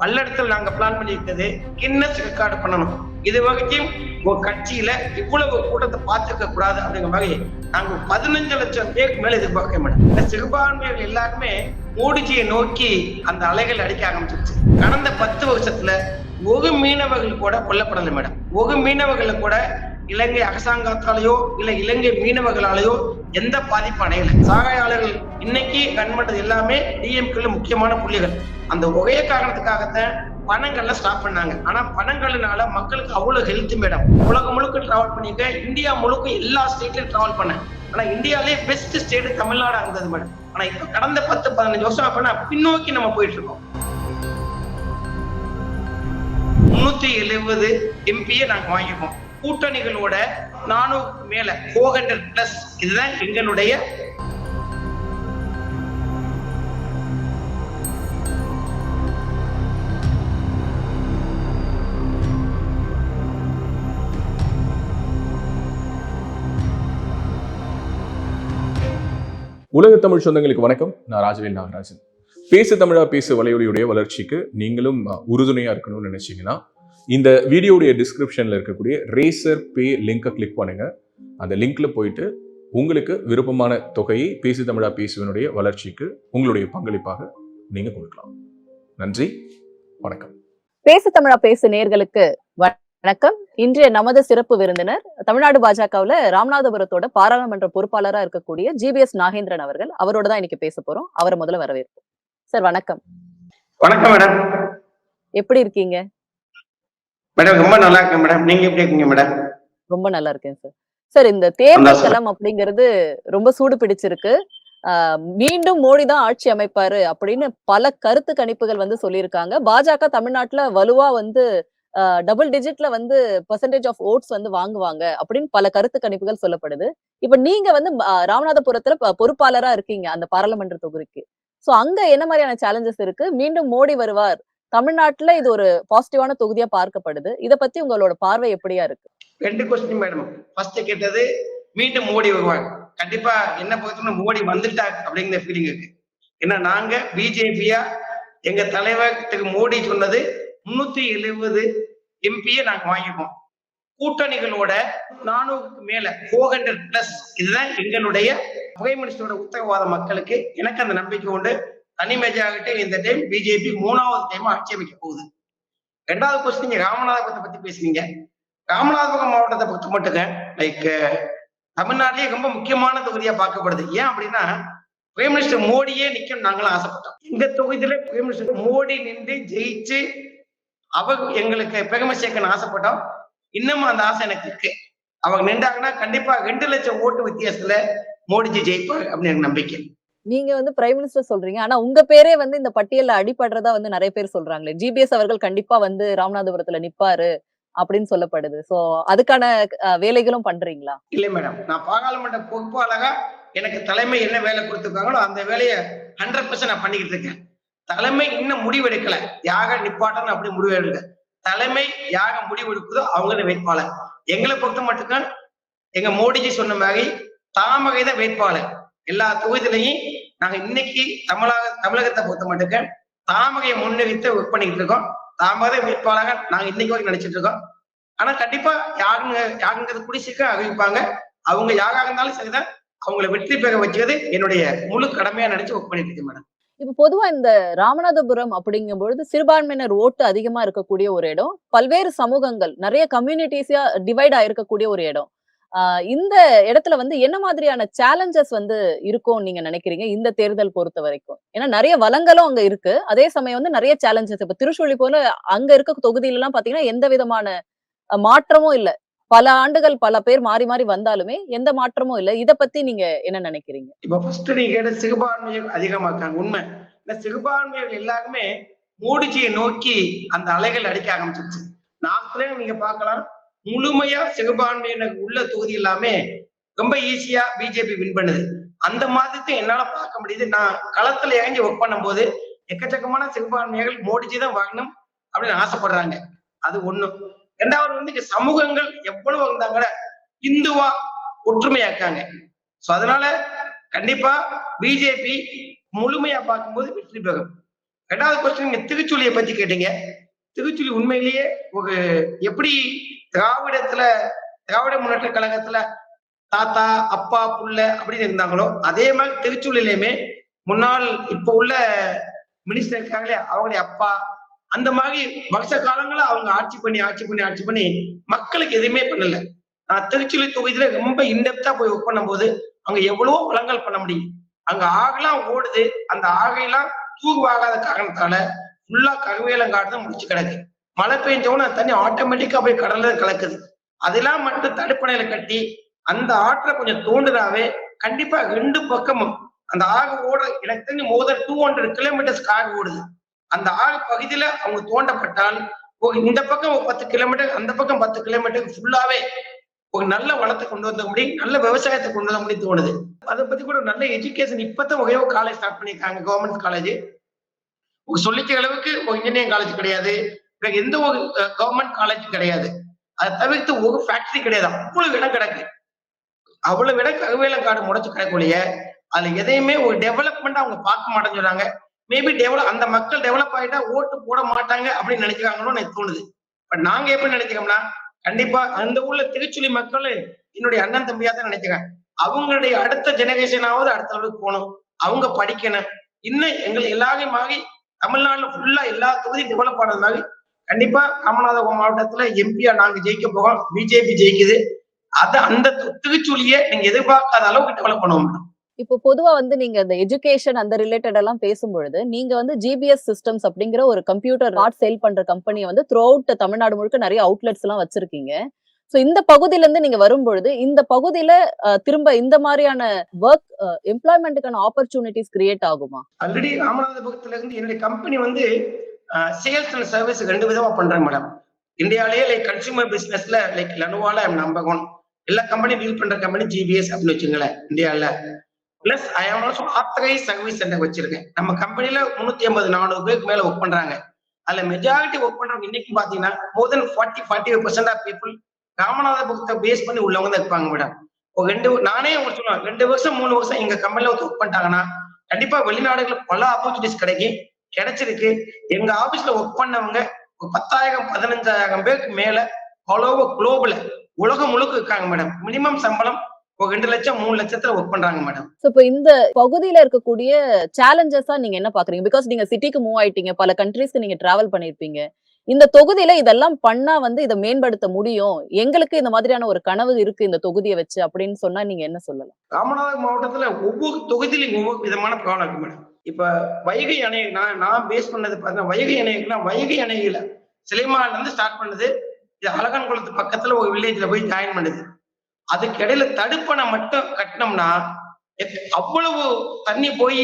பல்லடத்தில் நாங்க பிளான் பண்ணியிருக்கிறது கின்னஸ் ரெக்கார்டு பண்ணணும். இது வரைக்கும் உங்க கட்சியில இவ்வளவு கூட்டத்தை பார்த்துக்க கூடாது அப்படிங்கிற மாதிரி நாங்க பதினஞ்சு லட்சம் பேருக்கு மேல எதிர்பார்க்க மாட்டோம். சிறுபான்மையர்கள் எல்லாருமே மோடிஜியை நோக்கி அந்த அலைகள் அடிக்க ஆரம்பிச்சிருச்சு. கடந்த பத்து வருஷத்துல ஒரு மீனவர்கள் கூட கொல்லப்படலை மேடம். ஒரு மீனவர்களை கூட இலங்கை அரசாங்கத்தாலேயோ இல்ல இலங்கை மீனவர்களாலேயோ எந்த பாதிப்பு அடையல. சாகையாளர்கள் இன்னைக்கு கண் எல்லாமே டிஎம்கேல முக்கியமான புள்ளிகள். அந்த ஒரே காரணத்துக்காகத்தான் பணங்கள்ல ஸ்டாப் பண்ணாங்க. ஆனா பணங்கள்னால மக்களுக்கு அவ்வளவு ஹெல்த் மேடம். உலகம் முழுக்க டிராவல் பண்ணிருக்கேன் இந்தியா முழுக்க எல்லா ஸ்டேட்லயும் டிராவல் பண்ணேன். ஆனா இந்தியாலே பெஸ்ட் ஸ்டேட் தமிழ்நாடு இருந்தது மேடம். ஆனா இப்ப கடந்த பத்து பதினஞ்சு வருஷம் அப்படின்னா பின்னோக்கி நம்ம போயிட்டு இருக்கோம். முன்னூத்தி எழுபது எம்பியை நாங்க வாங்கிப்போம் கூட்டணிகளோட நானூறுக்கு மேல ஃபோர் ஹண்ட்ரட் பிளஸ் இதுதான் எங்களுடைய உலக தமிழ் சொந்தங்களுக்கு வணக்கம். நான் ராஜவேல் நாகராஜன். பேசு தமிழா பேசு வலையொலியுடைய வளர்ச்சிக்கு நீங்களும் உறுதுணையா இருக்கணும்னு நினைச்சீங்கன்னா இந்த வீடியோடைய டிஸ்கிரிப்ஷன்ல இருக்கக்கூடிய ரேசர் பே லிங்கை கிளிக் பண்ணுங்க. அந்த லிங்க்ல போயிட்டு உங்களுக்கு விருப்பமான தொகையை பேசு தமிழா பேசுவனுடைய வளர்ச்சிக்கு உங்களுடைய பங்களிப்பாக நீங்க கொடுக்கலாம். நன்றி வணக்கம். பேசு தமிழா பேசு நேர்களுக்கு வணக்கம். இன்றைய நமது சிறப்பு விருந்தினர் தமிழ்நாடு பாஜகவுல ராமநாதபுரத்தோட பாராளுமன்ற பொறுப்பாளரா இருக்கக்கூடிய ஜிபிஎஸ் நாகேந்திரன் அவர்கள். அவரோட தான் இன்னைக்கு பேச போறோம். அவரை முதல்ல வரவேற்போம். சார் வணக்கம். வணக்கம் மேடம். எப்படி இருக்கீங்க? மேடம் ரொம்ப நல்லா இருக்கேன் மேடம் நீங்க எப்படி இருக்கீங்க மேடம் ரொம்ப நல்லா இருக்கேன் சார் சார் இந்த தேர்தல். களம் அப்படிங்கிறது ரொம்ப சூடு பிடிச்சிருக்கு. மீண்டும் மோடி தான் ஆட்சி அமைப்பாரு அப்படின்னு பல கருத்து கணிப்புகள் வந்து சொல்லியிருக்காங்க. பாஜக தமிழ்நாட்டுல வலுவா வந்து டபுள் டிஜிட்ல வந்து பெர்சன்டேஜ் ஆஃப் ஓட்ஸ் வந்து வாங்குவாங்க அப்படின்னு பல கருத்து கணிப்புகள் சொல்லப்படுது. இப்ப நீங்க வந்து ராமநாதபுரத்துல பொறுப்பாளரா இருக்கீங்க அந்த பாராளுமன்ற தொகுதிக்கு. சோ அங்க என்ன மாதிரியான சேலஞ்சஸ் இருக்கு? மீண்டும் மோடி வருவார் தமிழ்நாட்டுல இது ஒரு பாசிட்டிவான தொகுதியா பார்க்கப்படுது. இத பத்தி உங்களோட பார்வை எப்படியா இருக்கு? ரெண்டு கொஸ்டின் மேடம் ஃபர்ஸ்ட் கேட்டது மீண்டும் மோடி வருவாங்க கண்டிப்பா என்ன பொறுத்தவரை மோடி வந்துட்டா அப்படிங்கிற ஃபீலிங் இருக்கு. ஏன்னா நாங்க பிஜேபியா எங்க தலைவர் திரு மோடி சொன்னது முன்னூத்தி எழுபது எம்பியை நாங்க வாங்கிப்போம் கூட்டணிகளோட நானூறுக்கு மேல ஃபோர் ஹண்ட்ரட் பிளஸ் இதுதான் எங்களுடைய பிரைம் மினிஸ்டரோட உத்தரவாத மக்களுக்கு எனக்கு அந்த நம்பிக்கை உண்டு. தனி மெஜாரிட்டி இந்த டைம் பிஜேபி மூணாவது டைம் ஆட்சேபிக்க போகுது. ரெண்டாவது கொஸ்டின் நீங்க ராமநாதபுரத்தை பத்தி பேசுனீங்க. ராமநாதபுரம் மாவட்டத்தை பொறுத்த மட்டுங்க லைக் தமிழ்நாட்டிலேயே ரொம்ப முக்கியமான தொகுதியா பார்க்கப்படுது. ஏன் அப்படின்னா பிரைம் மினிஸ்டர் மோடியே நிக்கணும் நாங்களும் ஆசைப்பட்டோம். எங்க தொகுதியில பிரைம் மினிஸ்டர் மோடி நின்று ஜெயிச்சு அவர் எங்களுக்கு பெருமை சேர்க்கணும்னு ஆசைப்பட்டோம். இன்னமும் அந்த ஆசை எனக்கு இருக்கு. அவங்க நின்றாங்கன்னா கண்டிப்பா ரெண்டு லட்சம் ஓட்டு வித்தியாசத்துல மோடிஜி ஜெயிப்பாங்க அப்படின்னு எனக்கு நம்பிக்கை. நீங்க வந்து பிரைம் மினிஸ்டர் சொல்றீங்க. ஆனா உங்க பேரே வந்து இந்த பட்டியல்ல அடிபடுறதா வந்து நிறைய பேர் சொல்றாங்களே. ஜிபிஎஸ் அவர்கள் கண்டிப்பா வந்து ராமநாதபுரத்துல நிப்பாரு அப்படின்னு சொல்லப்படுது. சோ அதுக்கான வேலைகளும் பண்றீங்களா? இல்லை மேடம் நான் பாராளுமன்ற பொறுப்பாளரா எனக்கு தலைமை என்ன வேலை கொடுத்துருக்காங்களோ அந்த வேலையை ஹண்ட்ரட் பர்சன்ட் நான் பண்ணிக்கிட்டு இருக்கேன். தலைமை இன்னும் முடிவெடுக்கல. யாக நிப்பாட்டன்னு அப்படி முடிவு தலைமை யாக முடிவெடுக்குதோ அவங்க வேட்பாளர். எங்களை பொறுத்த மட்டும்தான் எங்க மோடிஜி சொன்ன மாதிரி தாமகை தான் வேட்பாளர். எல்லா தொகுதியிலையும் நாங்க இன்னைக்கு தமிழக தமிழகத்தை பொறுத்த மட்டும் தாமகையை முன்னிறுத்த ஒர்க் பண்ணிக்கிட்டு இருக்கோம். தாமரை வேட்பாளராக நாங்க இன்னைக்கு வரைக்கும் நினைச்சிட்டு இருக்கோம். ஆனா கண்டிப்பா யாருங்க யாருங்கிறது குடிசிக்க அறிவிப்பாங்க. அவங்க யாராக இருந்தாலும் சரிதான். அவங்கள வெற்றி பெற வச்சது என்னுடைய முழு கடமையா நினைச்சு ஒர்க் பண்ணிட்டு இருக்கேன் மேடம் இப்ப பொதுவா இந்த ராமநாதபுரம் அப்படிங்கும் பொழுது சிறுபான்மையினர் ஓட்டு அதிகமா இருக்கக்கூடிய ஒரு இடம். பல்வேறு சமூகங்கள் நிறைய கம்யூனிட்டிஸா டிவைட் ஆயிருக்கக்கூடிய ஒரு இடம். இந்த இடத்துல வந்து என்ன மாதிரியான சேலஞ்சஸ் வந்து இருக்கும் நீங்க நினைக்கிறீங்க? இந்த தேர்தல் பொறுத்த வரைக்கும். ஏன்னா நிறைய வளங்களும் அங்க இருக்கு. அதே சமயம் வந்து நிறைய சேலஞ்சஸ் இப்ப திருச்சொல்லி போல அங்க இருக்க தொகுதியில எல்லாம் பாத்தீங்கன்னா எந்த விதமான மாற்றமும் இல்ல. பல ஆண்டுகள் பல பேர் மாறி மாறி வந்தாலுமே எந்த மாற்றமும் இல்ல. இத பத்தி நீங்க என்ன நினைக்கிறீங்க? இப்ப ஃபர்ஸ்ட் நீங்க கேட்ட அதிகமாக்காங்க உண்மை. இந்த சிறுபான்மையர்கள் எல்லாருமே மோடிஜியை நோக்கி அந்த அலைகள் அடிக்க ஆரம்பிச்சிருச்சு. நார்த்ல நீங்க பாக்கலாம் முழுமையா சிறுபான்மையினர் உள்ள தொகுதி எல்லாமே ரொம்ப ஈஸியா பிஜேபி வின் பண்ணுது. அந்த மாதிரி என்னால பார்க்க முடியுது. நான் களத்துல இறங்கி ஒர்க் பண்ணும்போது எக்கச்சக்கமான சிறுபான்மையர்கள் மோடிஜி தான் வரணும் அப்படின்னு ஆசைப்படுறாங்க. அது ஒண்ணு. ரெண்டாவது வந்து இங்க சமூகங்கள் எவ்வளவு இருந்தாங்க இந்துவா ஒற்றுமையாக்காங்க சோ அதனால கண்டிப்பா பிஜேபி முழுமையா பார்க்கும்போது வெற்றி பெறும். ரெண்டாவது கொஸ்டின் நீங்க திருச்சூலியை பத்தி கேட்டீங்க. திருச்சுழி உண்மையிலேயே ஒரு எப்படி திராவிடத்துல திராவிட முன்னேற்ற கழகத்துல தாத்தா அப்பா புள்ள அப்படின்னு இருந்தாங்களோ அதே மாதிரி திருச்சுழிலையுமே முன்னாள் இப்ப உள்ள மினிஸ்டர் இருக்காங்களே அவங்களுடைய அப்பா அந்த மாதிரி வருஷ காலங்களா அவங்க ஆட்சி பண்ணி ஆட்சி பண்ணி ஆட்சி பண்ணி மக்களுக்கு எதுவுமே பண்ணல. நான் திருச்சுழி தொகுதியில ரொம்ப இன்டெப்தா போய் ஒர்க் பண்ணும்போது அங்க எவ்வளவோ வளங்கள் பண்ண முடியும். அங்க ஆகெல்லாம் ஓடுது அந்த ஆகையெல்லாம் தூர்வாகாத காரணத்தால ஃபுல்லா கருவேலங்காடு தான் முடிச்சு கிடக்கு. மழை பெஞ்சவன தண்ணி ஆட்டோமேட்டிக்கா போய் கடல்ல கலக்குது. அதெல்லாம் மட்டும் தடுப்பணையில கட்டி அந்த ஆற்றை கொஞ்சம் தோண்டுனாவே கண்டிப்பா ரெண்டு பக்கமும் அந்த ஆறு ஓட எனக்கு தெரிஞ்சு மோதல் டூ ஹண்ட்ரட் கிலோமீட்டர்ஸ் ஆறு ஓடுது. அந்த ஆறு பகுதியில அவங்க தோண்டப்பட்டால் இந்த பக்கம் ஒரு பத்து கிலோமீட்டர் அந்த பக்கம் பத்து கிலோமீட்டர் ஃபுல்லாவே ஒரு நல்ல வளத்தை கொண்டு வந்த முடியும் நல்ல விவசாயத்தை கொண்டு வந்த முடியும் தோணுது. அதை பத்தி கூட நல்ல எஜுகேஷன் இப்பதான் ஒரே காலேஜ் ஸ்டார்ட் பண்ணியிருக்காங்க கவர்மெண்ட் காலேஜ் சொல்லிக்கிற அளவுக்கு ஒரு இன்ஜினியரிங் காலேஜ் கிடையாது. எந்த ஒரு கவர்மெண்ட் காலேஜ் கிடையாது. அதை தவிர்த்து ஒரு ஃபேக்டரி கிடையாது. அவ்வளவு இடம் கிடக்கு. அவ்வளவு இடம் கருவேலங்காடு முடைச்சு கிடக்கூடிய அதுல எதையுமே ஒரு டெவலப்மெண்ட் அவங்க பார்க்க மாட்டேன்னு சொல்றாங்க. மேபி டெவலப் அந்த மக்கள் டெவலப் ஆயிட்டா ஓட்டு போட மாட்டாங்க அப்படின்னு நினைக்கிறாங்களோ எனக்கு தோணுது. பட் நாங்க எப்படி நினைக்கிறோம்னா கண்டிப்பா அந்த ஊர்ல திருச்சுழி மக்கள் என்னுடைய அண்ணன் தம்பியா தான் நினைக்கிறேன். அவங்களுடைய அடுத்த ஜெனரேஷனாவது அடுத்த அளவுக்கு போகணும். அவங்க படிக்கணும். இன்னும் எங்களை எல்லாரையும் மாறி தமிழ்நாட்டுல ஃபுல்லா எல்லா தொகுதியும் டெவலப் ஆனது மாதிரி கண்டிப்பா ராமநாதபுரம் மாவட்டத்துல எம்பியா நாங்க ஜெயிக்க போகிறோம் பிஜேபி ஜெயிக்குது. அது அந்த திருச்சுழியை நீங்க எதிர்பார்க்காத அளவுக்கு டெவலப் பண்ண முடியும் இப்போ பொதுவா வந்து நீங்க இந்த எஜுகேஷன் அந்த ரிலேட்டட் எல்லாம் பேசும்பொழுது நீங்க வந்து ஜிபிஎஸ் சிஸ்டம்ஸ் அப்படிங்கிற ஒரு கம்ப்யூட்டர் நாட் சேல் பண்ற கம்பெனியை வந்து த்ரூ அவுட் தமிழ்நாடு முழுக்க நிறைய அவுட்லெட்ஸ் எல்லாம் வச்சிருக்கீங்க. சோ இந்த பகுதியில இருந்து நீங்க வரும்பொழுது இந்த பகுதியில திரும்ப இந்த மாதிரியான ஒர்க் எம்ப்ளாய்மெண்ட்டுக்கான ஆப்பர்ச்சுனிட்டிஸ் கிரியேட் ஆகுமா? ஆல்ரெடி ராமநாதபுரத்துல இருந்து என்னுடைய கம்பெனி வந்து சேல்ஸ் அண்ட் சர்வீஸ் ரெண்டு விதமா பண்றேன் மேடம் இந்தியாலேயே லைக் கன்சூமர் பிசினஸ்ல லைக் லனுவால நம்பகம் எல்லா கம்பெனி டீல் பண்ற கம்பெனி ஜிபிஎஸ் அப்படின்னு வச்சுங்களேன் இந்தியால பிளஸ் ஐ ஆம் ஆல்சோ ஆத்தரைஸ் சர்வீஸ் சென்டர் வச்சிருக்கேன். நம்ம கம்பெனில முன்னூத்தி ஐம்பது நானூறு பேருக்கு மேல ஒர்க் பண்றாங்க. அதுல மெஜாரிட்டி ஒர்க் பண்றவங்க இன்னைக்கு பாத்தீங்கன்னா more than forty forty percent of people Ramanatha புகத்தை பேஸ் பண்ணி உள்ளவங்க தான் இருப்பாங்க மேடம் இப்போ ரெண்டு நானே உங்களுக்கு சொல்லுவேன் ரெண்டு வருஷம் மூணு வருஷம் எங்க கம்பெனில ஒர்க் பண்ணிட்டாங்கன்னா கண்டிப்பா வெளிநாடுகள் பல ஆப்பர்ச்சுனிட்டிஸ் கிடைக்கும் கிடைச்சிருக்கு. எங்க ஆபீஸ்ல ஒர்க் பண்ணவங்க ஒரு பத்தாயிரம் பதினஞ்சாயிரம் பேருக்கு மேல ஆல் ஓவர் குளோபல் உலகம் முழுக்க இருக்காங்க மேடம் மினிமம் சம்பளம் ஒரு ரெண்டு லட்சம் மூணு லட்சத்துல ஒர்க் பண்றாங்க மேடம் சோ இப்போ இந்த பகுதியில இருக்கக்கூடிய சேலஞ்சஸா நீங்க என்ன பாக்குறீங்க? பிகாஸ் நீங்க சிட்டிக்கு மூவ் ஆயிட்டீங்க பல கண்ட்ரீஸ்க்கு நீங்க டிராவல் பண்ணிருப்பீங்க. இந்த தொகுதியில இதெல்லாம் பண்ணா வந்து இதை மேம்படுத்த முடியும். எங்களுக்கு இந்த மாதிரியான ஒரு கனவு இருக்கு இந்த தொகுதியை வச்சு அப்படின்னு சொன்னா நீங்க என்ன சொல்லலாம்? ராமநாதபுரம் மாவட்டத்துல ஒவ்வொரு தொகுதியிலும் ஒவ்வொரு விதமான ப்ராப்ளம் இருக்கு மேடம். இப்ப வைகை அணை நான் நான் பேஸ் பண்ணது பார்த்தா வைகை அணைக்குன்னா வைகை அணையில சிலைமால இருந்து ஸ்டார்ட் பண்ணது இது அழகன்குளத்து பக்கத்துல ஒரு வில்லேஜ்ல போய் ஜாயின் பண்ணுது. அதுக்கு இடையில தடுப்பணை மட்டும் கட்டினோம்னா அவ்வளவு தண்ணி போய்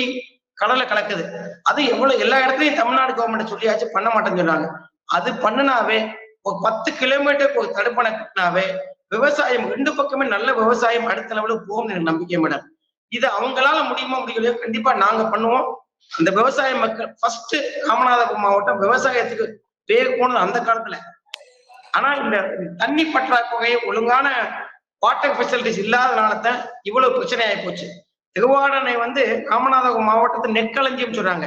கடல்ல கலக்குது. அது எவ்வளவு எல்லா இடத்துலயும் தமிழ்நாடு கவர்மெண்ட் சொல்லியாச்சு பண்ண மாட்டேன்னு சொன்னாங்க. அது பண்ணுனாவே ஒரு பத்து கிலோமீட்டருக்கு ஒரு தடுப்பணை கட்டினாவே விவசாயம் ரெண்டு பக்கமே நல்ல விவசாயம் அடுத்த லெவலுக்கு போகும் எனக்கு நம்பிக்கை மேடம் இது அவங்களால முடியுமா முடியலையோ கண்டிப்பா நாங்க பண்ணுவோம். அந்த விவசாய மக்கள் ஃபர்ஸ்ட் ராமநாதபுரம் மாவட்டம் விவசாயத்துக்கு பேர் போனது அந்த காலத்துல. ஆனா இந்த தண்ணி பற்றாக்குறை ஒழுங்கான வாட்டர் ஃபெசிலிட்டிஸ் இல்லாதனால தான் இவ்வளவு பிரச்சனை ஆகி போச்சு. திருவாடனை வந்து ராமநாதபுரம் மாவட்டத்தை நெற்களஞ்சியம் சொல்றாங்க.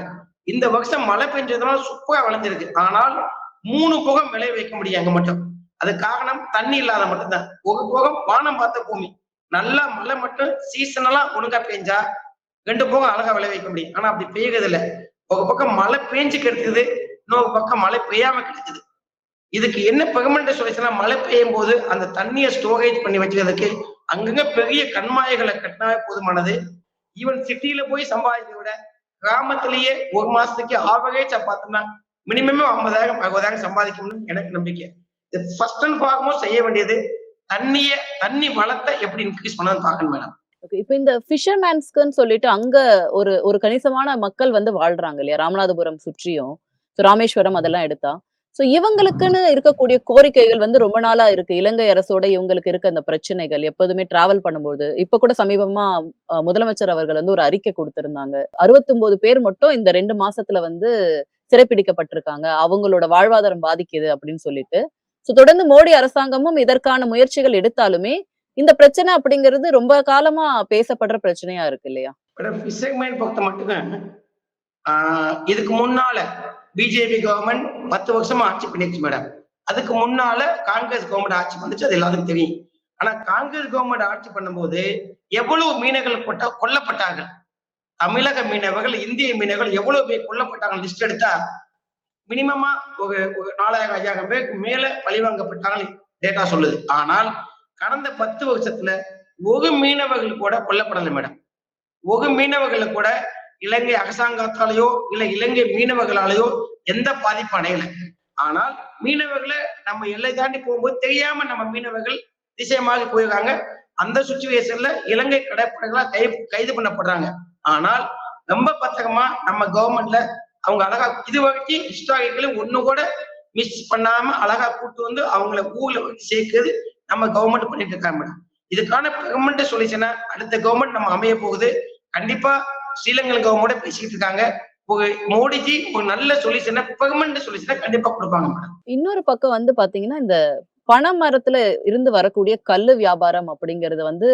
இந்த வருஷம் மழை பெஞ்சதுனால சூப்பரா விளைஞ்சிருக்கு ஆனால் மூணு புகம் விளைய வைக்க முடியும் அங்க மட்டும். அது காரணம் தண்ணி இல்லாத மட்டும்தான். ஒரு புகம் வானம் பார்த்த பூமி. நல்லா மழை மட்டும் சீசனலா ஒழுங்கா பெஞ்சா ரெண்டு போகம் அழகா விளை வைக்க முடியும். ஆனா அப்படி பெய்யறது இல்லை ஒரு பக்கம் மழை பெஞ்சு கிடைச்சது இன்னொரு பக்கம் மழை பெய்யாம கிடைச்சது இதுக்கு என்ன பெர்மனண்ட் சொல்யூஷனா மழை பெய்யும் போது அந்த தண்ணியை ஸ்டோரேஜ் பண்ணி வச்சுக்கிறதுக்கு அங்கங்க பெரிய கண்மாய்களை கட்டினாவே போதுமானது. ஈவன் சிட்டியில போய் சம்பாதிக்கிறத விட கிராமத்திலேயே ஒரு மாசத்துக்கு ஆவரேஜா பார்த்தோம்னா மினிமமே ஐம்பதாயிரம் அறுபதாயிரம் சம்பாதிக்கணும்னு எனக்கு நம்பிக்கை. இது ஃபர்ஸ்ட் அண்ட் ஃபார்மோஸ்ட் செய்ய வேண்டியது தண்ணிய தண்ணி வளத்தை எப்படி இன்க்ரீஸ் பண்ணணும் பார்க்கணும் மேடம் இப்ப இந்த பிஷர்மேன்ஸ்க்குன்னு சொல்லிட்டு அங்க ஒரு ஒரு கணிசமான மக்கள் வந்து வாழ்றாங்க இல்லையா? ராமநாதபுரம் சுற்றியும். ராமேஸ்வரம் அதெல்லாம் எடுத்தா. சோ இவங்களுக்குன்னு இருக்கக்கூடிய கோரிக்கைகள் வந்து ரொம்ப நாளா இருக்கு. இலங்கை அரசோட இவங்களுக்கு இருக்க அந்த பிரச்சனைகள் எப்போதுமே டிராவல் பண்ணும்போது. இப்ப கூட சமீபமா முதலமைச்சர் அவர்கள் வந்து ஒரு அறிக்கை கொடுத்திருந்தாங்க. 69 பேர் மட்டும் இந்த ரெண்டு மாசத்துல வந்து சிறைப்பிடிக்கப்பட்டிருக்காங்க. அவங்களோட வாழ்வாதாரம் பாதிக்குது அப்படின்னு சொல்லிட்டு. ஸோ தொடர்ந்து மோடி அரசாங்கமும் இதற்கான முயற்சிகள் எடுத்தாலுமே இந்த பிரச்சனை அப்படிங்கிறது ரொம்ப காலமா பேசப்படுற பிரச்சனையா இருக்கு இல்லையா? பொறுத்த ஆஹ் இதுக்கு முன்னால பிஜேபி கவர்மெண்ட் பத்து வருஷமா ஆட்சி பண்ணிடுச்சு மேடம் அதுக்கு முன்னால காங்கிரஸ் கவர்மெண்ட் ஆட்சி பண்ணுச்சு அது எல்லாத்துக்கும் தெரியும். ஆனா காங்கிரஸ் கவர்மெண்ட் ஆட்சி பண்ணும்போது எவ்வளவு மீனவர்கள் கொட்ட கொல்லப்பட்டார்கள்? தமிழக மீனவர்கள் இந்திய மீனவர்கள் எவ்வளவு பேர் கொல்லப்பட்டாங்க லிஸ்ட் எடுத்தா மினிமமா ஒரு ஒரு நாலாயிரம் ஐயாயிரம் பேருக்கு மேல பழிவாங்கப்பட்டாங்க டேட்டா சொல்லுது. ஆனால் கடந்த பத்து வருஷத்துல ஒரு மீனவர்கள் கூட கொல்லப்படலை மேடம் ஒரு மீனவர்கள் கூட இலங்கை அரசாங்கத்தாலேயோ இல்ல இலங்கை மீனவர்களாலேயோ எந்த பாதிப்பு அடையல. ஆனால் மீனவர்களை நம்ம எல்லை தாண்டி போகும்போது தெரியாம நம்ம மீனவர்கள் திசையமாக போயிருக்காங்க. அந்த சுச்சுவேஷன்ல இலங்கை கடற்படைகளா கை கைது பண்ணப்படுறாங்க. ஆனால் ரொம்ப பத்திரமா நம்ம கவர்மெண்ட்ல அவங்க அழகா இது வரைக்கும் ஹிஸ்டாரிக்கலி ஒண்ணு கூட மிஸ் பண்ணாம அழகா கூட்டு வந்து அவங்கள ஊர்ல வந்து சேர்க்கிறது நம்ம கவர்மெண்ட் பண்ணிட்டு இருக்காங்க மேடம் இதுக்கான பெர்மனண்ட் சொல்யூஷனை அடுத்த கவர்மெண்ட் நம்ம அமைய போகுது. கண்டிப்பா ஸ்ரீலங்கன் கவர்மெண்ட் பேசிக்கிட்டு இருக்காங்க. மோடிஜி ஒரு நல்ல சொல்யூஷனை பெர்மனண்ட் சொல்யூஷனை கண்டிப்பா கொடுப்பாங்க மேடம் இன்னொரு பக்கம் வந்து பாத்தீங்கன்னா இந்த பனை மரத்துல இருந்து வரக்கூடிய கல்லு வியாபாரம் அப்படிங்கறது வந்து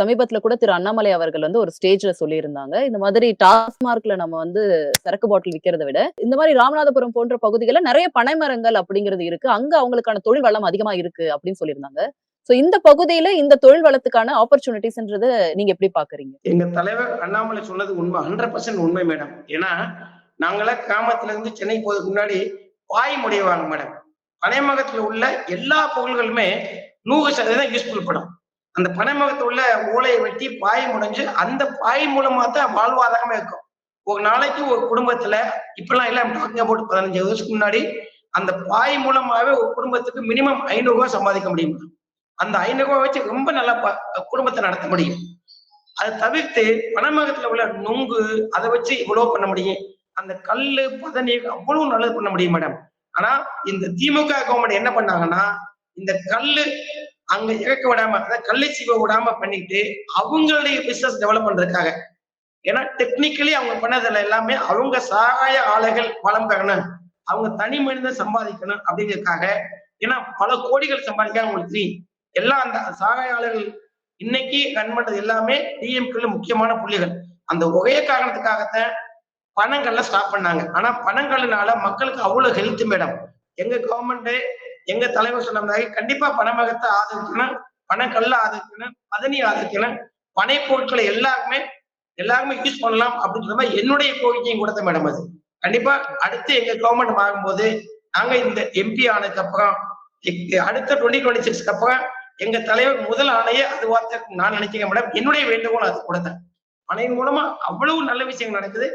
சமீபத்துல கூட திரு அண்ணாமலை அவர்கள் வந்து ஒரு ஸ்டேஜ்ல சொல்லியிருந்தாங்க. இந்த மாதிரி டாஸ்மார்க்ல நம்ம வந்து சரக்கு பாட்டில் விக்கிறதை விட இந்த மாதிரி ராமநாதபுரம் போன்ற பகுதிகள்ல நிறைய பனை மரங்கள் அப்படிங்கிறது இருக்கு. அங்க அவங்களுக்கான தொழில் வளம் அதிகமா இருக்கு அப்படின்னு சொல்லியிருந்தாங்க. சோ இந்த பகுதியில இந்த தொழில் வளத்துக்கான ஆப்பர்ச்சுனிட்டிஸ்ன்றத நீங்க எப்படி பாக்குறீங்க? எங்க தலைவர் அண்ணாமலை சொன்னது உண்மை ஹண்ட்ரட் பர்சன்ட் உண்மை மேடம் ஏன்னா நாங்களாம் கிராமத்துல இருந்து சென்னை போறதுக்கு முன்னாடி வாய் முடையவாங்க மேடம் பனைமகத்துல உள்ள எல்லா பொருள்களுமே நூறு சதவீதம் யூஸ்ஃபுல் படும். அந்த பனைமகத்துல உள்ள ஓலையை வெட்டி பாய் முடிஞ்சு அந்த பாய் மூலமா தான் வாழ்வாதாரமே இருக்கும். ஒரு நாளைக்கு ஒரு குடும்பத்துல இப்பெல்லாம் எல்லாம் டாக்கிங் போட்டு பதினஞ்சு வருஷத்துக்கு முன்னாடி அந்த பாய் மூலமாவே ஒரு குடும்பத்துக்கு மினிமம் ஐநூறு சம்பாதிக்க முடியும்? அந்த ஐநூறு வச்சு ரொம்ப நல்லா ப- குடும்பத்தை நடத்த முடியும். அதை தவிர்த்து பனைமகத்துல உள்ள நுங்கு அதை வச்சு இவ்வளவு பண்ண முடியும். அந்த கல் பதநீர் அவ்வளவு நல்லது பண்ண முடியும் மேடம் ஆனா இந்த திமுக கவர்மெண்ட் என்ன பண்ணாங்கன்னா இந்த கல்லு அங்க இறக்க விடாம அதாவது கல்லை சீவ விடாம பண்ணிட்டு அவங்களுடைய பிசினஸ் டெவலப் பண்றதுக்காக. ஏன்னா டெக்னிக்கலி அவங்க பண்ணதுல எல்லாமே அவங்க சகாய ஆலைகள் வளம் பெறணும் அவங்க தனி மனிதன் சம்பாதிக்கணும் அப்படிங்கிறதுக்காக. ஏன்னா பல கோடிகள் சம்பாதிக்க அவங்களுக்கு தெரியும் எல்லாம் அந்த சகாய ஆலைகள் இன்னைக்கு ரன் பண்றது எல்லாமே டிஎம்கேல முக்கியமான புள்ளிகள். அந்த ஒரே காரணத்துக்காகத்தான் பணங்கள்ல ஸ்டாப் பண்ணாங்க. ஆனா பணங்கள்னால மக்களுக்கு அவ்வளவு ஹெல்த் மேடம் எங்க கவர்மெண்ட் எங்க தலைவர் சொன்ன மாதிரி கண்டிப்பா பணமகத்தை ஆதரிக்கணும் பணக்கல்ல ஆதரிக்கணும் பதனி ஆதரிக்கணும் பனை பொருட்களை எல்லாருமே எல்லாருமே யூஸ் பண்ணலாம் அப்படின்னு சொன்ன என்னுடைய கோரிக்கையும் கொடுத்த மேடம் அது. கண்டிப்பா அடுத்து எங்க கவர்மெண்ட் மாறும்போது நாங்க இந்த எம்பி ஆனதுக்கு அப்புறம் அடுத்த டுவெண்ட்டி டுவெண்ட்டி சிக்ஸ்க்கு அப்புறம் எங்க தலைவர் முதல் ஆணையே அது வார்த்தை நான் நினைக்கிறேன் மேடம் என்னுடைய வேண்டுகோள் அது கொடுத்தேன் பனையின் மூலமா அவ்வளவு நல்ல விஷயங்கள் நடக்குது.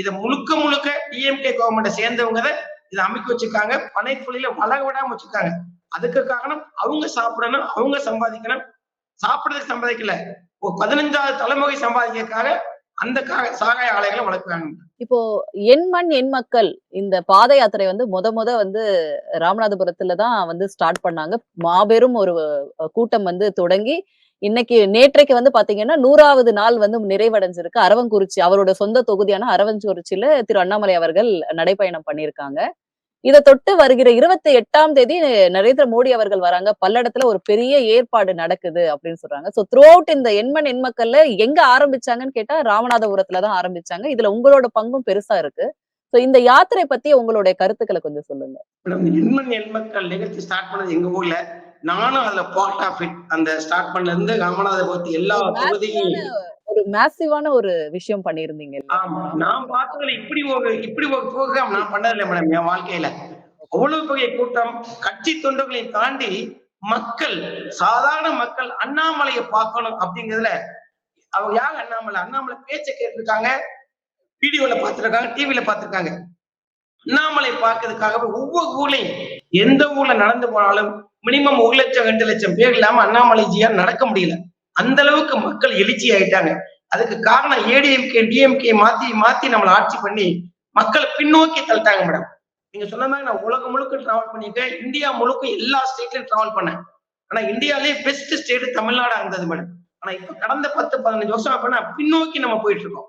இதை முழுக்க முழுக்க டிஎம்கே கவர்மெண்ட்டை சேர்ந்தவங்க தான் இதை அமைக்க வச்சிருக்காங்க. பனை தொழில வளர விடாம வச்சிருக்காங்க. அதுக்கு காரணம் அவங்க சாப்பிடணும் அவங்க சம்பாதிக்கணும். சாப்பிடறதுக்கு சம்பாதிக்கல. ஒரு பதினஞ்சாவது தலைமுறை சம்பாதிக்கிறதுக்காக அந்த சாகாய ஆலைகளை வளர்க்குறாங்க. இப்போ என் மண் என் மக்கள் இந்த பாத யாத்திரை வந்து முத முத வந்து ராமநாதபுரத்துல தான் வந்து ஸ்டார்ட் பண்ணாங்க. மாபெரும் ஒரு கூட்டம் வந்து தொடங்கி இன்னைக்கு நேற்றைக்கு வந்து பாத்தீங்கன்னா நூறாவது நாள் வந்து நிறைவடைஞ்சிருக்கு. அரவங்குறிச்சி அவரோட சொந்த தொகுதியான அரவங்குறிச்சியில திரு அண்ணாமலை அவர்கள் நடைப்பயணம் பண்ணியிருக்காங்க. இதை தொட்டு வருகிற இருபத்தி எட்டாம் தேதி நரேந்திர மோடி அவர்கள் வராங்க. பல்லடத்துல ஒரு பெரிய ஏற்பாடு நடக்குது அப்படின்னு சொல்றாங்க. சோ த்ரூ அவுட் இந்த எண்மண் எண்மக்கள்ல எங்க ஆரம்பிச்சாங்கன்னு கேட்டா ராமநாதபுரத்துலதான் ஆரம்பிச்சாங்க. இதுல உங்களோட பங்கும் பெருசா இருக்கு. சோ இந்த யாத்திரை பத்தி உங்களுடைய கருத்துக்களை கொஞ்சம் சொல்லுங்க. எண்மண் எண்மக்கள் நிகழ்ச்சி ஸ்டார்ட் பண்ணது எங்க ஊர்ல? நானும் அதுல பார்ட் ஆஃப் இட் அந்த ஸ்டார்ட் பண்ணல இருந்து ராமநாதபுரத்து எல்லா தொகுதியும் ஒரு மேசிவான ஒரு விஷயம் பண்ணியிருந்தீங்க இல்லையா? ஆமா. நான் பார்த்ததுல இப்படி ஒரு இப்படி ஒரு ப்ரோக்ராம் நான் பண்ணதில்லை மேடம் என் வாழ்க்கையில. அவ்வளவு பெரிய கூட்டம் கட்சி தொண்டர்களை தாண்டி மக்கள் சாதாரண மக்கள் அண்ணாமலையை பார்க்கணும் அப்படிங்கிறதுல அவங்க யார் அண்ணாமலை? அண்ணாமலை பேச்சை கேட்டிருக்காங்க வீடியோல பார்த்திருக்காங்க டிவில பார்த்திருக்காங்க. அண்ணாமலை பார்க்கறதுக்காகவே ஒவ்வொரு ஊர்லயும் எந்த ஊர்ல நடந்து போனாலும் மினிமம் ஒரு லட்சம் ரெண்டு லட்சம் பேர் இல்லாம அண்ணாமலை ஜியா நடக்க முடியல. அந்த அளவுக்கு மக்கள் எழுச்சி ஆயிட்டாங்க. அதுக்கு காரணம் ஏடிஎம்கே டிஎம்கே மாத்தி மாத்தி நம்மளை ஆட்சி பண்ணி மக்களை பின்னோக்கி தள்ளிட்டாங்க மேடம். நீங்க சொன்ன மாதிரி நான் உலகம் முழுக்க டிராவல் பண்ணிட்டேன் இந்தியா முழுக்க எல்லா ஸ்டேட்லயும் டிராவல் பண்ணேன். ஆனா இந்தியாலே பெஸ்ட் ஸ்டேட் தமிழ்நாடா இருந்தது மேடம். ஆனா இப்ப கடந்த பத்து பதினஞ்சு வருஷம் அப்படின்னா பின்னோக்கி நம்ம போயிட்டு இருக்கோம்.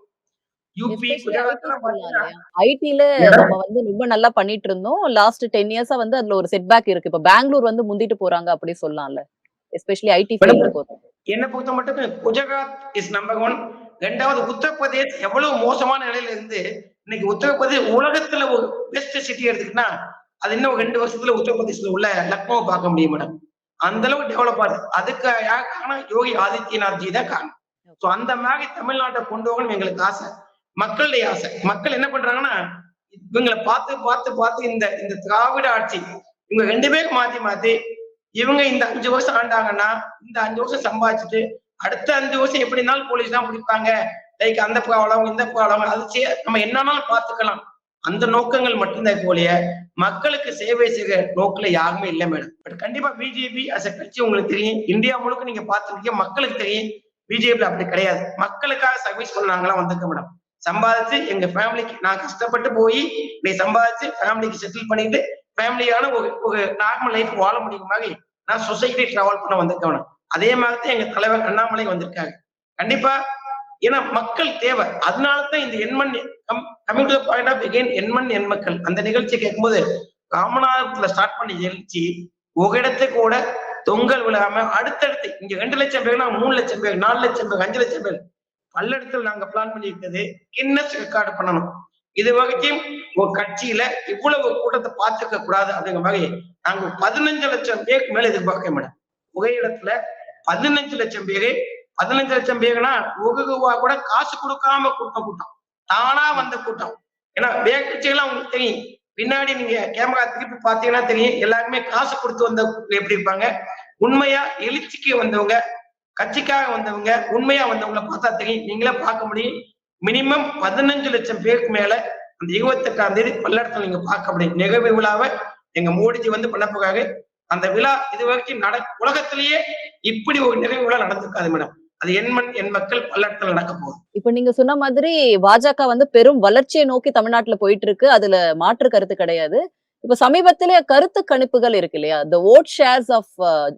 ஐடில நம்ம வந்து ரொம்ப நல்லா பண்ணிட்டு இருந்தோம் லாஸ்ட் டென் இயர்ஸா வந்து அதுல ஒரு செட்பேக் இருக்கு. இப்ப பெங்களூர் வந்து முந்திட்டு போறாங்க அப்படி சொல்லலாம்ல. எஸ்பெஷலி ஐடி என்னை பொறுத்த மட்டும் குஜராத் இஸ் நம்பர் ஒன் ரெண்டாவது உத்தரப்பிரதேஷ் எவ்வளவு மோசமான நிலையில இருந்து இன்னைக்கு உத்தரப்பிரதேஷ் உலகத்துல ஒரு பெஸ்ட் சிட்டி எடுத்துக்கிட்டா அது இன்னும் ஒரு ரெண்டு வருஷத்துல உத்தரப்பிரதேசத்துல உள்ள லக்னோவை பார்க்க முடியும் மேடம். அந்த அளவுக்கு டெவலப் ஆகுது. அதுக்கு காரணம் யோகி ஆதித்யநாத் ஜி தான் காரணம். சோ அந்த மாதிரி தமிழ்நாட்டை கொண்டு போகணும் எங்களுக்கு ஆசை. மக்களுடைய ஆசை. மக்கள் என்ன பண்றாங்கன்னா இவங்களை பார்த்து பார்த்து பார்த்து இந்த இந்த திராவிட ஆட்சி இவங்க ரெண்டு பேரும் மாத்தி மாத்தி இவங்க இந்த அஞ்சு வருஷம் ஆண்டாங்கன்னா இந்த அஞ்சு வருஷம் சம்பாதிச்சுட்டு அடுத்த அஞ்சு வருஷம் எப்படினாலும் போலீஸ் தான் பிடிப்பாங்க. லைக் அந்த ப்ராப்ளம் இந்த ப்ராப்ளம் அது நம்ம என்னன்னாலும் பார்த்துக்கலாம். அந்த நோக்கங்கள் மட்டும்தான் போலிய மக்களுக்கு சேவை செய்கிற நோக்கில் யாருமே இல்லை மேடம் பட் கண்டிப்பா பிஜேபி அஸ் அ கட்சி உங்களுக்கு தெரியும். இந்தியா முழுக்க நீங்க பார்த்துருக்கீங்க மக்களுக்கு தெரியும். பிஜேபி அப்படி கிடையாது. மக்களுக்காக சர்வீஸ் பண்ணாங்களாம் வந்திருக்க மேடம் சம்பாதிச்சு எங்க ஃபேமிலிக்கு நான் கஷ்டப்பட்டு போய் நீ சம்பாதிச்சு ஃபேமிலிக்கு செட்டில் பண்ணிட்டு ஃபேமிலியான ஒரு ஒரு நார்மல் லைஃப் வாழ முடியும் மாதிரி நான் சொசைட்டி டிராவல் பண்ண வந்திருக்கேன். அதே மாதிரி தான் எங்க தலைவர் அண்ணாமலை வந்திருக்காங்க கண்டிப்பா ஏன்னா மக்கள் தேவை. அதனால தான் இந்த எண்மண் coming to point of again எண்மண் எண் மக்கள். அந்த நிகழ்ச்சி கேட்கும்போது ராமநாதபுரத்துல ஸ்டார்ட் பண்ண நிகழ்ச்சி ஒரு இடத்து கூட தொங்கல் விழாம அடுத்தடுத்து இங்க ரெண்டு லட்சம் பேர்னா மூணு லட்சம் பேர் நாலு லட்சம் பேர் அஞ்சு லட்சம் பேர் பல்லடத்தில் நாங்க பிளான் பண்ணியிருக்கிறது கின்னஸ் ரெக்கார்டு பண்ணணும். இது வகைக்கும் ஒரு கட்சியில இவ்வளவு கூட்டத்தை பார்த்துக்க கூடாது அப்படிங்கிற வகையை நாங்க பதினஞ்சு லட்சம் பேருக்கு மேல எதிர்பார்க்க மேடம். புகையிடத்துல பதினஞ்சு லட்சம் பேரு பதினஞ்சு லட்சம் பேருனா ஒரு ரூபா கூட காசு கொடுக்காம கூட்டம் கூட்டம். தானா வந்த கூட்டம். ஏன்னா வேக கட்சிகள்லாம் உங்களுக்கு தெரியும். பின்னாடி நீங்க கேமரா திருப்பி பாத்தீங்கன்னா தெரியும். எல்லாருமே காசு கொடுத்து வந்த எப்படி இருப்பாங்க? உண்மையா எழுச்சிக்கு வந்தவங்க கட்சிக்காக வந்தவங்க உண்மையா வந்தவங்கள பார்த்தா தெரியும். நீங்களே பார்க்க முடியும். மினிமம் பதினஞ்சு லட்சம் பேருக்கு மேல அந்த இருபத்தெட்டாம் தேதி பல்லடத்துல நீங்க பார்க்க முடியும். நிகழ்வு விழாவை எங்க மோடிஜி வந்து பண்ண போகாது அந்த விழா இது வரைக்கும் நட உலகத்திலேயே இப்படி ஒரு நிறைவு விழா நடந்திருக்காது மேடம். அது என் என் மக்கள் பல்லடத்துல நடக்க போகுது. இப்ப நீங்க சொன்ன மாதிரி பாஜக வந்து பெரும் வளர்ச்சியை நோக்கி தமிழ்நாட்டுல போயிட்டு இருக்கு அதுல மாற்று கருத்து கிடையாது. இப்ப சமீபத்திலே கருத்து கணிப்புகள் இருக்கு இல்லையா? The vote shares of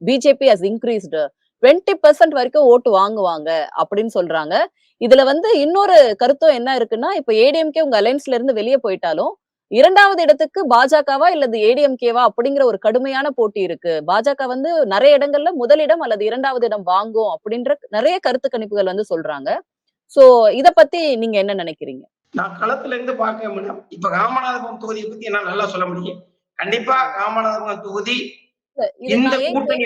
BJP has increased twenty percent வரைக்கும் ஓட்டு வாங்குவாங்க அப்படின்னு சொல்றாங்க. இதுல வந்து இன்னொரு கருத்தும் என்ன இருக்குன்னா இப்ப ஏடிஎம்கே உங்க அலைன்ஸ்ல இருந்து வெளியே போயிட்டாலும் இரண்டாவது இடத்துக்கு பாஜகவா இல்லது ஏடிஎம்கேவா அப்படிங்கிற ஒரு கடுமையான போட்டி இருக்கு. பாஜக வந்து நிறைய இடங்கள்ல முதலிடம் அல்லது இரண்டாவது இடம் வாங்கும் அப்படின்ற நிறைய கருத்து கணிப்புகள் வந்து சொல்றாங்க. சோ இத பத்தி நீங்க என்ன நினைக்கிறீங்க? நான் களத்துல இருந்து பார்க்க முடியும். இப்ப ராமநாதபுரம் தொகுதியை பத்தி என்னால நல்லா சொல்ல முடியும். கண்டிப்பா ராமநாதபுரம் தொகுதி இந்த கூட்டணி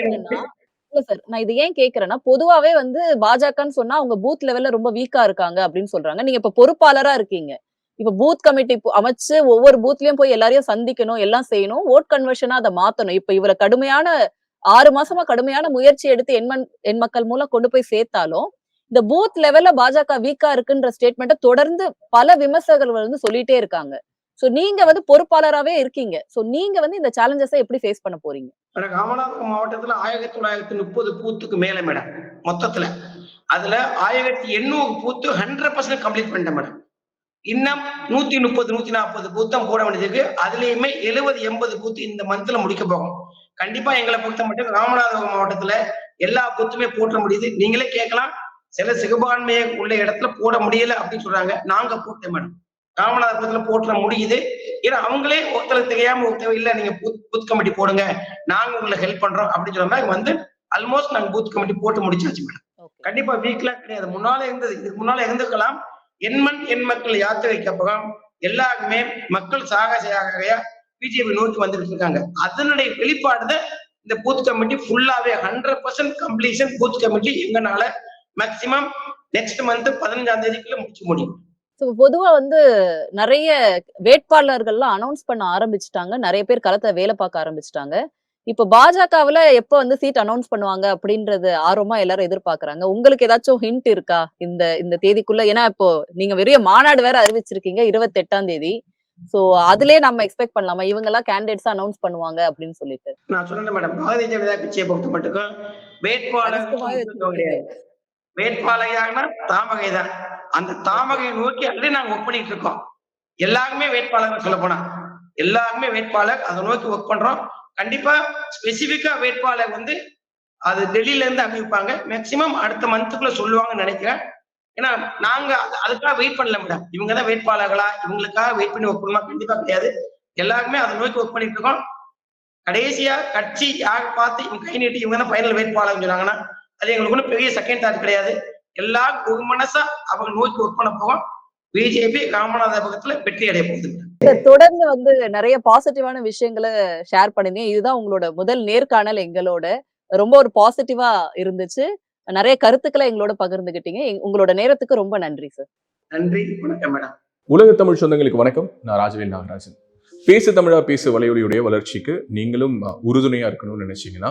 இல்ல சார் நான் இது ஏன் கேக்குறேன்னா பொதுவாவே வந்து பாஜகன்னு சொன்னா அவங்க பூத் லெவல்ல ரொம்ப வீக்கா இருக்காங்க அப்படின்னு சொல்றாங்க. நீங்க இப்ப பொறுப்பாளரா இருக்கீங்க. இப்ப பூத் கமிட்டி அமைச்சு ஒவ்வொரு பூத்லயும் போய் எல்லாரையும் சந்திக்கணும் எல்லாம் செய்யணும். ஓட் கன்வர்ஷனா அதை மாத்தணும். இப்ப இவரை கடுமையான ஆறு மாசமா கடுமையான முயற்சி எடுத்து எண்மண் எண் மக்கள் மூலம் கொண்டு போய் சேர்த்தாலும் இந்த பூத் லெவல்ல பாஜக வீக்கா இருக்குன்ற ஸ்டேட்மெண்ட்டை தொடர்ந்து பல விமர்சகர்கள் வந்து சொல்லிட்டே இருக்காங்க. சோ நீங்க வந்து பொறுப்பாளராவே இருக்கீங்க. சோ நீங்க வந்து இந்த சேலஞ்சஸை எப்படி ஃபேஸ் பண்ண போறீங்க? ராமநாதபுரம் மாவட்டத்துல ஆயிரத்தி தொள்ளாயிரத்தி முப்பது பூத்துக்கு மேல மேடம் மொத்தத்துல. அதுல ஆயிரத்தி எண்ணூறு பூத்து ஹண்ட்ரட் பர்சன்ட் கம்ப்ளீட் பண்ணிட்டேன் மேடம் இன்னும் நூத்தி முப்பது நூத்தி நாற்பது பூத்தம் போட வேண்டியது அதுலயுமே எழுபது எண்பது பூத்து இந்த மந்த்ல முடிக்க போகும் கண்டிப்பா எங்களை பொறுத்த மட்டும் ராமநாதபுரம் மாவட்டத்துல எல்லா பூத்துமே போட்ட முடியுது. நீங்களே கேட்கலாம். சில சிறுபான்மையை உள்ள இடத்துல போட முடியல அப்படின்னு சொல்றாங்க. நாங்க போட்டேன் மேடம் ராமநாதபுரத்துல போட்டுற முடியுது. ஏன்னா அவங்களே ஒருத்தருக்கு தெரியாம ஒருத்தர் இல்ல நீங்க பூத் பூத் கமிட்டி போடுங்க நாங்க உங்களுக்கு ஹெல்ப் பண்றோம் அப்படின்னு சொன்ன வந்து ஆல்மோஸ்ட் நாங்க பூத் கமிட்டி போட்டு முடிச்சாச்சு மேடம். கண்டிப்பா வீக்லாம் கிடையாது. முன்னால இருந்தது. இதுக்கு முன்னால இருந்திருக்கலாம். எண்மண் எண் மக்கள் யாத்திரைக்கு அப்புறம் எல்லாருமே மக்கள் சாக சாகையா பிஜேபி நோக்கி வந்துட்டு இருக்காங்க. அதனுடைய வெளிப்பாடு இந்த பூத் கமிட்டி ஃபுல்லாவே hundred percent completion booth committee எங்கனால maximum next month பதினஞ்சாம் தேதிக்குள்ள முடிச்சு முடியும். ஸோ பொதுவா வந்து நிறைய வேட்பாளர்கள்லாம் அனௌன்ஸ் பண்ண ஆரம்பிச்சுட்டாங்க. நிறைய பேர் களத்தை வேலை பார்க்க ஆரம்பிச்சுட்டாங்க. இப்ப பாஜகவுல எப்ப வந்து சீட் அனௌன்ஸ் பண்ணுவாங்க அப்படின்றது ஆர்வமா எல்லாரும் எதிர்பார்க்கறாங்க. உங்களுக்கு ஏதாச்சும் ஹிண்ட் இருக்கா இந்த இந்த தேதிக்குள்ள? ஏன்னா இப்போ நீங்க வெறிய மாநாடு வேற அறிவிச்சிருக்கீங்க இருபத்தி எட்டாம் தேதி. சோ அதுலயே நம்ம எக்ஸ்பெக்ட் பண்ணலாமா? இவங்க எல்லாம் கேண்டிடேட்ஸ் அனௌன்ஸ் பண்ணுவாங்க அப்படின்னு சொல்லிட்டு. நான் சொன்னேன் மேடம் பாரதிய ஜனதா கட்சியை பொறுத்த மட்டும் வேட்பாளர் வேட்பாளராகனா தாமகை தான் அந்த தாமகையை நோக்கி அல்ல நாங்க ஒர்க் பண்ணிட்டு இருக்கோம். எல்லாருமே வேட்பாளர் சொல்ல போனா. எல்லாருமே வேட்பாளர் அதை நோக்கி ஒர்க் பண்றோம். கண்டிப்பா ஸ்பெசிபிக்கா வேட்பாளர் வந்து அது டெல்லியில இருந்து அறிவிப்பாங்க. மேக்சிமம் அடுத்த மந்த்துக்குள்ள சொல்லுவாங்கன்னு நினைக்கிறேன். ஏன்னா நாங்க அது- அதுக்காக வெயிட் பண்ணல மேடம் இவங்க தான் வேட்பாளர்களா? இவங்களுக்காக வெயிட் பண்ணி ஒர்க் பண்ணுமா? கண்டிப்பா கிடையாது. எல்லாருமே அதை நோக்கி ஒர்க் பண்ணிட்டு இருக்கோம். கடைசியா கட்சி யார் பார்த்து இவங்க கை நீட்டி இவங்க தான் ஃபைனல் வேட்பாளர் சொன்னாங்கன்னா அது எங்களுக்கு ஒன்றும் பெரிய செகண்ட் தாட் கிடையாது. எல்லாரும் ஒரு மனசா அவங்க நோக்கி ஒர்க் பண்ண போகும் பிஜேபி ராமநாதபுரத்துல வெற்றி அடைய போகுது. தொடர்ந்து வந்து நிறைய பாசிட்டிவான விஷயங்களை ஷேர் பண்ணிருந்தீங்க இதுதான் உங்களோட முதல் நேர்காணல் எங்களோட. ரொம்ப ஒரு பாசிட்டிவா இருந்துச்சு. நிறைய கருத்துக்களை எங்களோட பகிர்ந்துகிட்டீங்க. உங்களோட நேரத்துக்கு ரொம்ப நன்றி சார் நன்றி. வணக்கம் மேடம் உலக தமிழ் சொந்தங்களுக்கு வணக்கம். நான் ராஜவேல் நாகராஜன். பேசு தமிழா பேசு வலையொலியுடைய வளர்ச்சிக்கு நீங்களும் உறுதுணையா இருக்கணும்னு நினைச்சீங்கன்னா